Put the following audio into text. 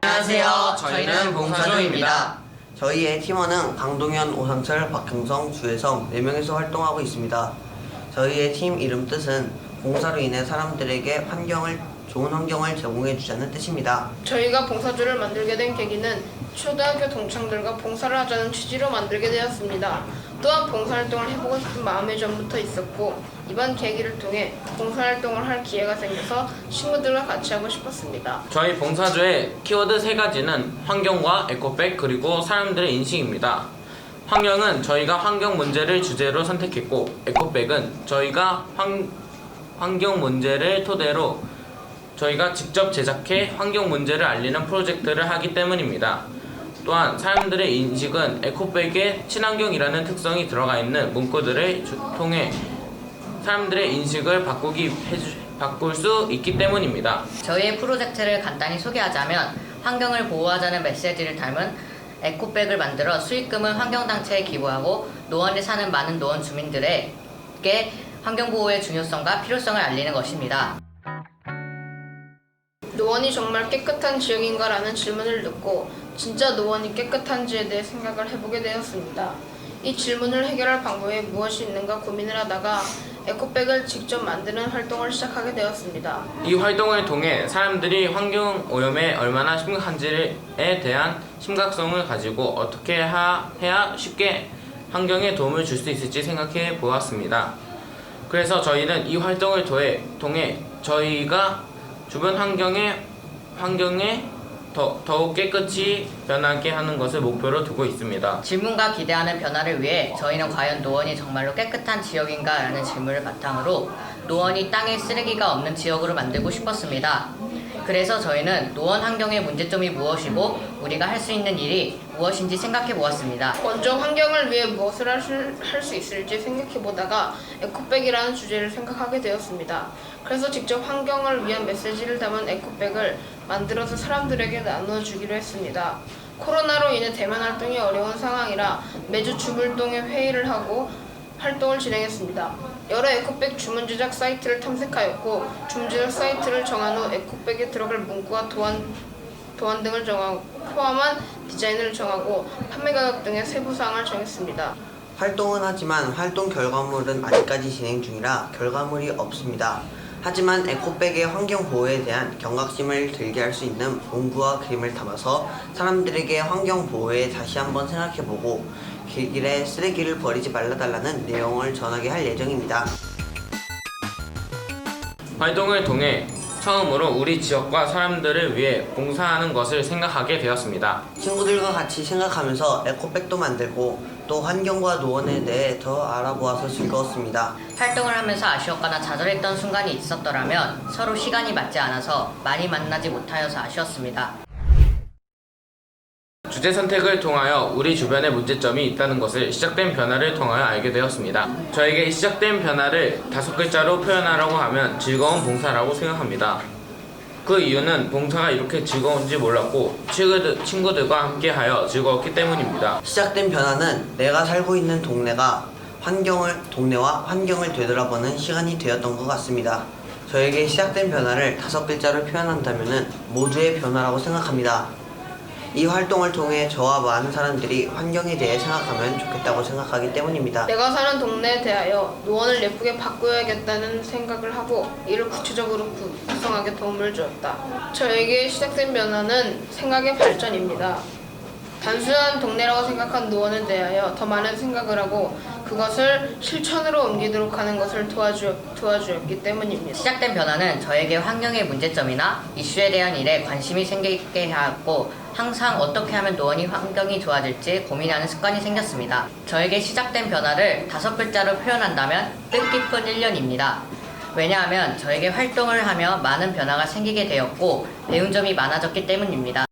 안녕하세요. 저희는 봉사조입니다. 저희의 팀원은 강동현, 오상철, 박형성, 주혜성 4명이서 활동하고 있습니다. 저희의 팀 이름 뜻은 봉사로 인해 사람들에게 환경을 좋은 환경을 제공해 주자는 뜻입니다. 저희가 봉사조를 만들게 된 계기는 초등학교 동창들과 봉사를 하자는 취지로 만들게 되었습니다. 또한 봉사활동을 해보고 싶은 마음이 전부터 있었고 이번 계기를 통해 봉사활동을 할 기회가 생겨서 친구들과 같이 하고 싶었습니다. 저희 봉사조의 키워드 세 가지는 환경과 에코백 그리고 사람들의 인식입니다. 환경은 저희가 환경 문제를 주제로 선택했고 에코백은 저희가 환, 환경 문제를 토대로 저희가 직접 제작해 환경 문제를 알리는 프로젝트를 하기 때문입니다. 또한 사람들의 인식은 에코백에 친환경이라는 특성이 들어가 있는 문구들을 주- 통해 사람들의 인식을 바꾸기 바꿀 수 있기 때문입니다. 저희의 프로젝트를 간단히 소개하자면 환경을 보호하자는 메시지를 담은 에코백을 만들어 수익금은 환경단체에 기부하고 노원에 사는 많은 노원 주민들에게 환경보호의 중요성과 필요성을 알리는 것입니다. 노원이 정말 깨끗한 지역인가라는 질문을 듣고 진짜 노원이 깨끗한지에 대해 생각을 해보게 되었습니다. 이 질문을 해결할 방법이 무엇이 있는가 고민을 하다가 에코백을 직접 만드는 활동을 시작하게 되었습니다. 이 활동을 통해 사람들이 환경 오염에 얼마나 심각한지에 대한 심각성을 가지고 어떻게 하- 해야 쉽게 환경에 도움을 줄 수 있을지 생각해 보았습니다. 그래서 저희는 이 활동을 통해 저희가 주변 환경에 환경에 더, 더욱 깨끗이 변하게 하는 것을 목표로 두고 있습니다. 질문과 기대하는 변화를 위해 저희는 과연 노원이 정말로 깨끗한 지역인가? 라는 질문을 바탕으로 노원이 땅에 쓰레기가 없는 지역으로 만들고 싶었습니다. 그래서 저희는 노원 환경의 문제점이 무엇이고 우리가 할 수 있는 일이 무엇인지 생각해 보았습니다. 먼저 환경을 위해 무엇을 할 수 있을지 생각해 보다가 에코백이라는 주제를 생각하게 되었습니다. 그래서 직접 환경을 위한 메시지를 담은 에코백을 만들어서 사람들에게 나누어 주기로 했습니다. 코로나로 인해 대면 활동이 어려운 상황이라 매주 주물동에 회의를 하고 활동을 진행했습니다. 여러 에코백 주문 제작 사이트를 탐색하였고 주문 제작 사이트를 정한 후 에코백에 들어갈 문구와 도안 도안 등을 정하고 포함한 디자인을 정하고 판매 가격 등의 세부 사항을 정했습니다. 활동은 하지만 활동 결과물은 아직까지 진행 중이라 결과물이 없습니다. 하지만 에코백의 환경 보호에 대한 경각심을 들게 할 수 있는 문구와 그림을 담아서 사람들에게 환경 보호에 다시 한번 생각해보고 길길에 쓰레기를 버리지 말라달라는 내용을 전하게 할 예정입니다. 활동을 통해 처음으로 우리 지역과 사람들을 위해 봉사하는 것을 생각하게 되었습니다. 친구들과 같이 생각하면서 에코백도 만들고 또 환경과 노원에 대해 더 알아보아서 즐거웠습니다. 활동을 하면서 아쉬웠거나 좌절했던 순간이 있었더라면 서로 시간이 맞지 않아서 많이 만나지 못하여서 아쉬웠습니다. 주제 선택을 통하여 우리 주변에 문제점이 있다는 것을 시작된 변화를 통하여 알게 되었습니다. 저에게 시작된 변화를 다섯 글자로 표현하라고 하면 즐거운 봉사라고 생각합니다. 그 이유는 봉사가 이렇게 즐거운지 몰랐고 친구들, 친구들과 함께하여 즐거웠기 때문입니다. 시작된 변화는 내가 살고 있는 동네가 환경을 동네와 환경을 되돌아보는 시간이 되었던 것 같습니다. 저에게 시작된 변화를 다섯 글자로 표현한다면 모두의 변화라고 생각합니다. 이 활동을 통해 저와 많은 사람들이 환경에 대해 생각하면 좋겠다고 생각하기 때문입니다. 내가 사는 동네에 대하여 노원을 예쁘게 바꾸어야겠다는 생각을 하고 이를 구체적으로 구- 구성하게 도움을 주었다. 저에게 시작된 변화는 생각의 발전입니다. 단순한 동네라고 생각한 노원에 대하여 더 많은 생각을 하고 그것을 실천으로 옮기도록 하는 것을 도와주, 도와주었기 때문입니다. 시작된 변화는 저에게 환경의 문제점이나 이슈에 대한 일에 관심이 생기게 하였고 항상 어떻게 하면 노원이 환경이 좋아질지 고민하는 습관이 생겼습니다. 저에게 시작된 변화를 다섯 글자로 표현한다면 뜻깊은 1년입니다. 왜냐하면 저에게 활동을 하며 많은 변화가 생기게 되었고 배운 점이 많아졌기 때문입니다.